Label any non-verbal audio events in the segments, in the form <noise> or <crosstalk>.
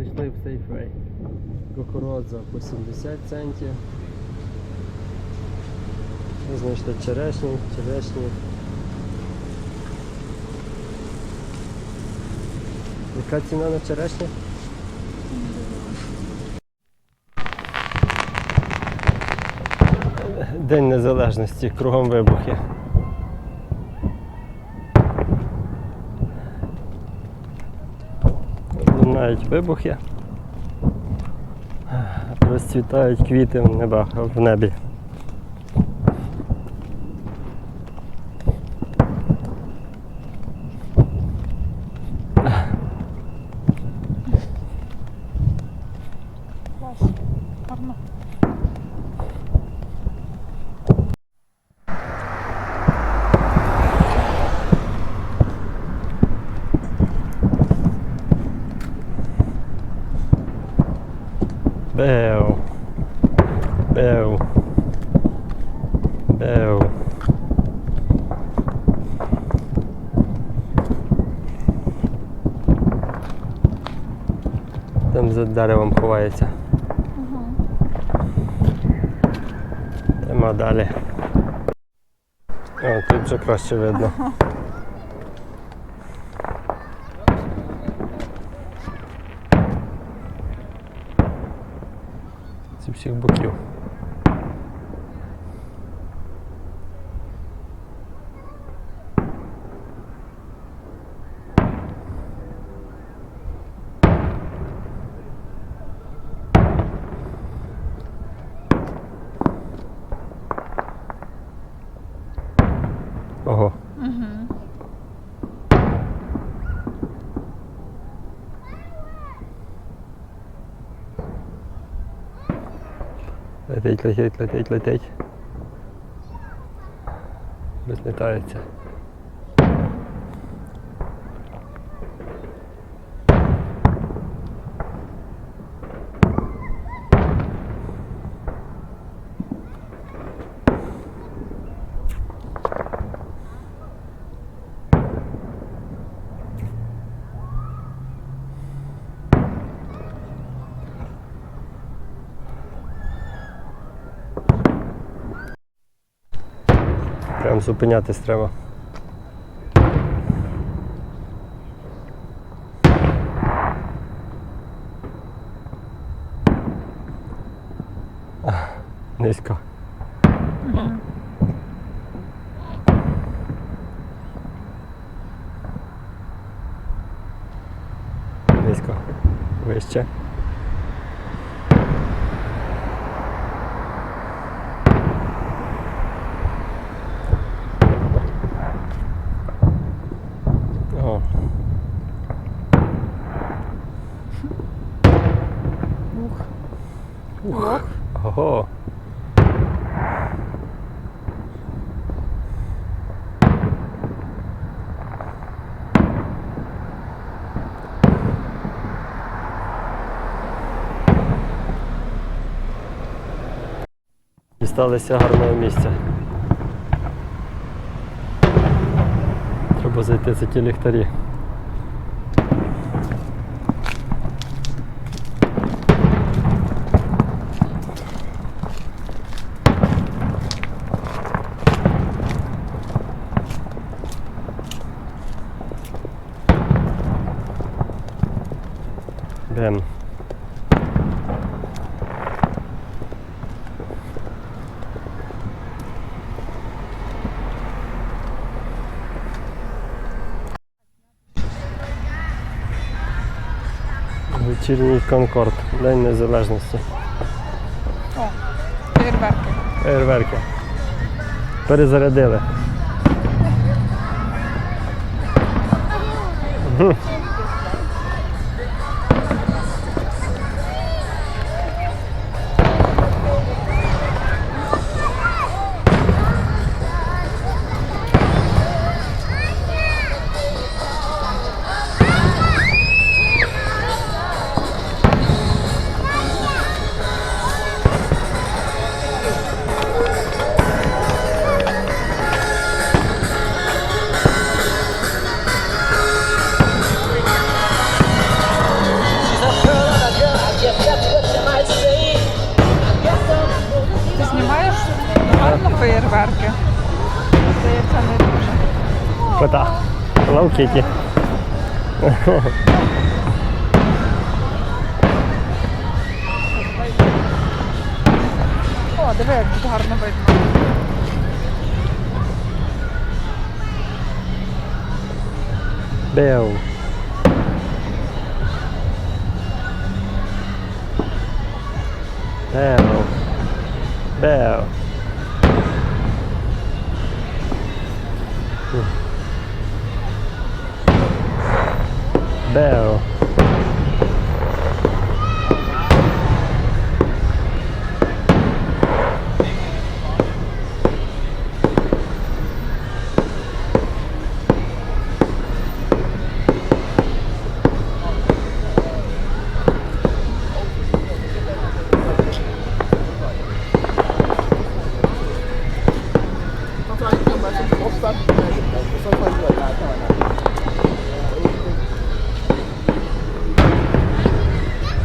Прийшли в Safeway. Кукурудза по 70 центів. Ми знайшли черешні, черешні. Яка ціна на черешні? День Незалежності, кругом вибухи. Лунають вибухи. Розцвітають квіти в небі. Клас. Гарно. Беу. Беу. Беу. Там за деревом ховається. Йдемо далі. О, тут вже краще видно. З всіх. Летить, летить, летить, летить. Розлітається. Прям зупинятись треба. Низько. Низько. Вище. Дісталися гарного місця. Треба зайти за ті ліхтарі. Вечірній Конкорд, День Незалежності. О, фейерверки. Фейерверки. Перезарядили. Феєрверки. Здається, не дуже. Кота. Hello, Kitty. О, диви, як тут гарно видно. Barrel. Беу. Беу. Беу. Беу.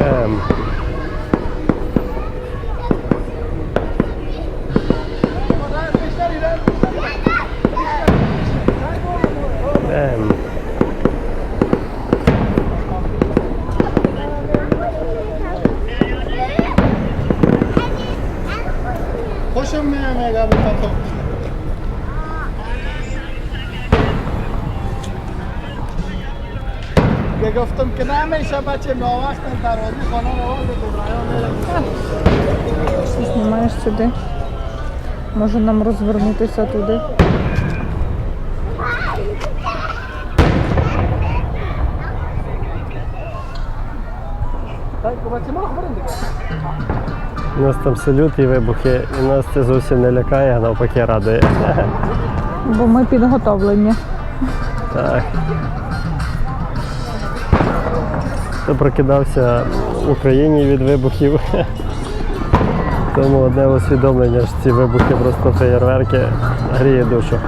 Ем. Ем. Nie goftom knamy, szabacie małach, ten tarony, honorowy, dobrają. Знімаєш сюди. Може нам розвернутися туди. У нас там салют і вибухи, і нас це зовсім не лякає, а навпаки радує. Бо ми підготовлені. Так. Прокидався в Україні від вибухів. <laughs> Тому одне усвідомлення, що ці вибухи просто феєрверки гріє душу.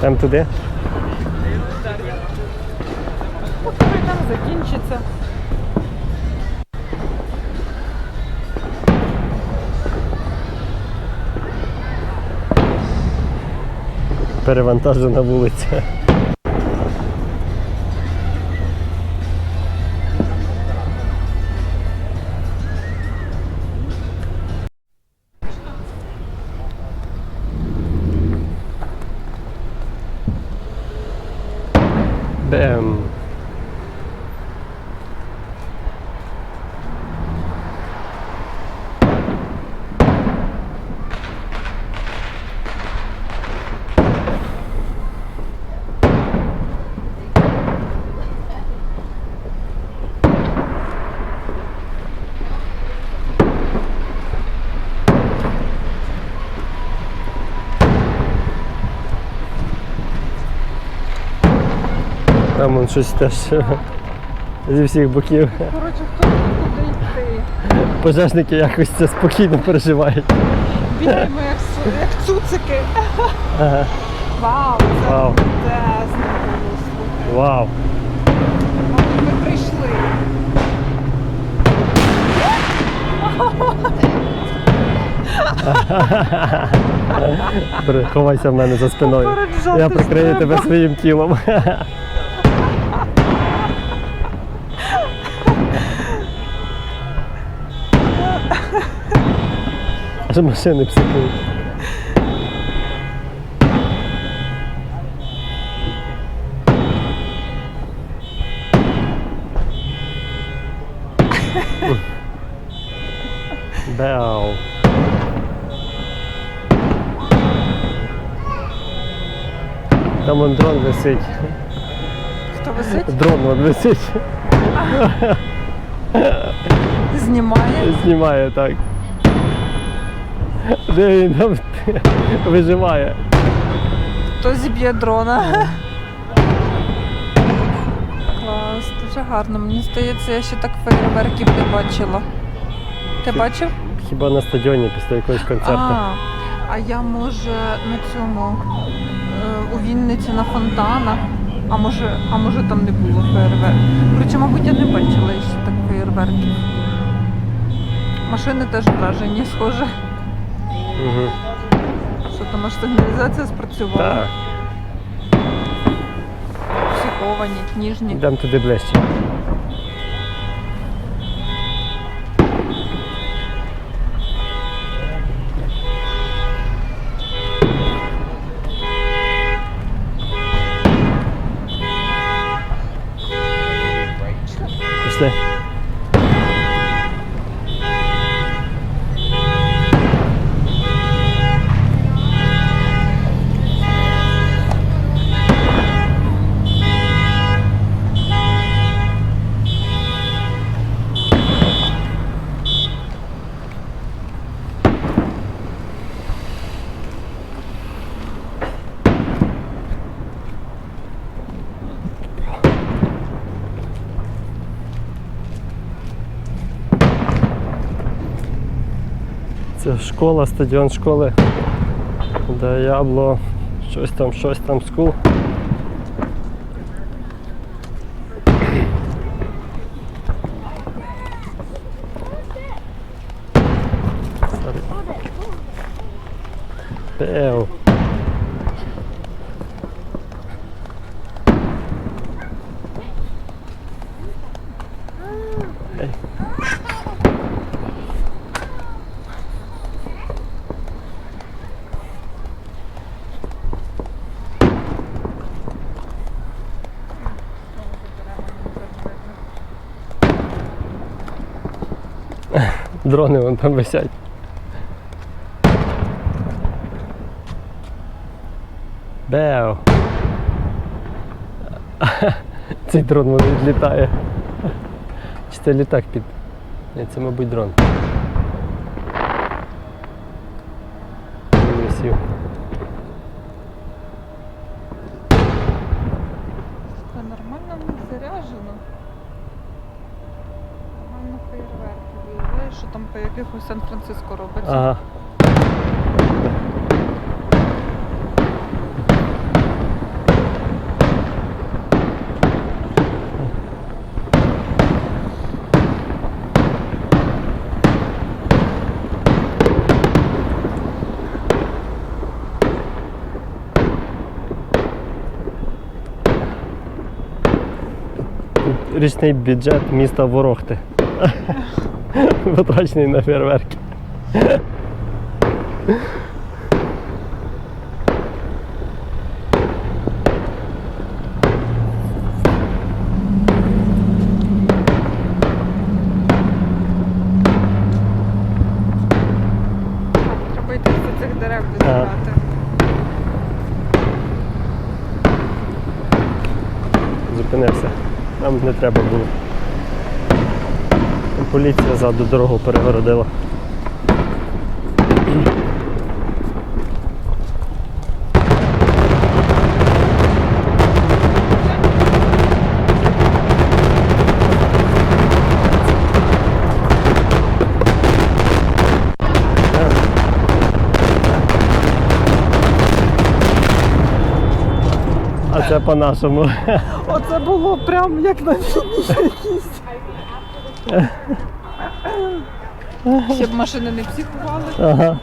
Там туди? Там закінчиться. Перевантажена вулиця. Щось теж зі всіх боків. Коротше, хто куди йти? Пожежники якось це спокійно переживають. Бігаємо як, як цуцики. Ага. Вау, це Вау. крутезно було. слухай. Вау. Ми прийшли. Ховайся в мене за спиною. Попереджати Я прикрию треба. тебе своїм тілом. Аж машини психують. Беу. Там вон дрон висить. Хто висить? Дрон вон висить. Знімає. Знімає так. Де він там <laughs> виживає? Хто зіб'є дрона. Клас, дуже гарно. Мені здається, я ще так фейерверків не бачила. Ти бачив? Хіба на стадіоні після якогось концерту. А, А я може на цьому е, у Вінниці на фонтанах. А може, а може там не було фейерверків. Коротше, мабуть, я не бачила ще так фейерверків. Машини теж вражені, схоже. Угу. Що там аж сигналізація спрацювала. Так, Всі ховані, кніжні. йдемо туди ближче. Пішли. Школа, стадіон школи. Даябло, щось там, щось там, скул. Дрони вон там висять. Беу. <laughs> Цей дрон воно відлітає. Чи це літак під. Ні, це, мабуть, дрон. Він. Там Сан-Франциско робиться. Ага. Річний бюджет міста Ворохти. <laughs> <laughs> Потрачений на фейерверки. Треба йти з цих дерев визирати. Зупинився. Нам не треба було. Поліція ззаду дорогу перегородила. А це по-нашому. Оце було прям як на війні якісь. Щоб машини не психували. Ага.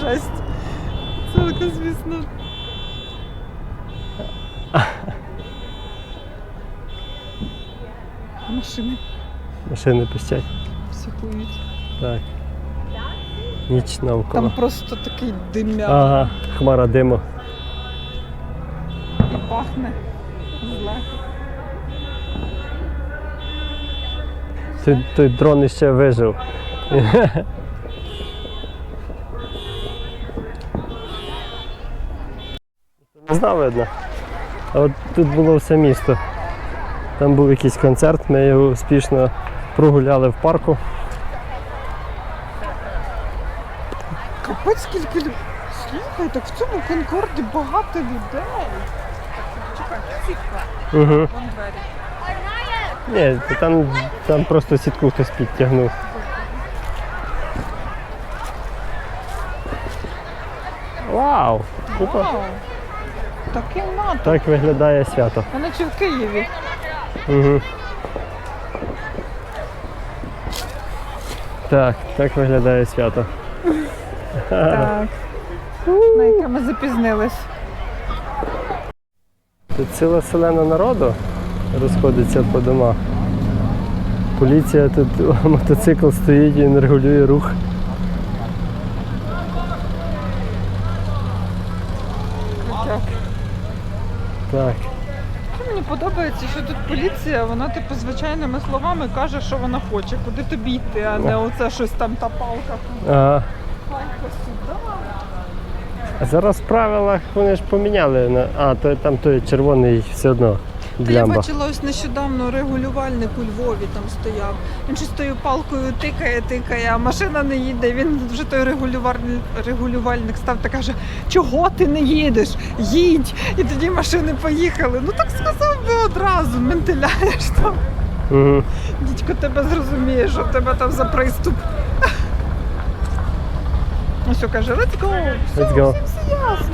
Жесть. Це звісно. Машини Машини пищать. психують. Так. Ніч навколо. Там просто такий дим'я Ага, хмара диму. і пахне зле. Той, той дрон іще вижив. Не знав видно. А от тут було все місто. Там був якийсь концерт, ми його успішно прогуляли в парку. Капець скільки людей. Слухай, так в цьому конкорді багато людей. Чекай. Угу. Вон двері. Ні, там, там просто сітку хтось підтягнув. Вау! Типу, Вау. Такий НАТО. так виглядає свято. А наче в Києві. Угу. Так, так виглядає свято. Так. <laughs> На яке ми запізнились. Тут ціла селена народу розходиться по домах. Поліція тут <laughs> мотоцикл стоїть, він регулює рух. Крутяк. Так. Що Мені подобається, що тут поліція, вона типу звичайними словами каже, що вона хоче, куди тобі йти, а не оце щось там та палка. Ага. Палка сюди. А зараз в правилах вони ж поміняли. А, то, там той червоний все одно. Та я Блямба. бачила ось нещодавно регулювальник у Львові там стояв. Він щось тою палкою тикає, тикає, а машина не їде. Він вже той регулювальник, регулювальник став та каже, чого ти не їдеш? Їдь! І тоді машини поїхали. Ну так сказав би одразу, ментиляєш там. Угу. Дідько тебе зрозуміє, що в тебе там за приступ. Ось що каже, let's go. Все, Let's go. всім все ясно.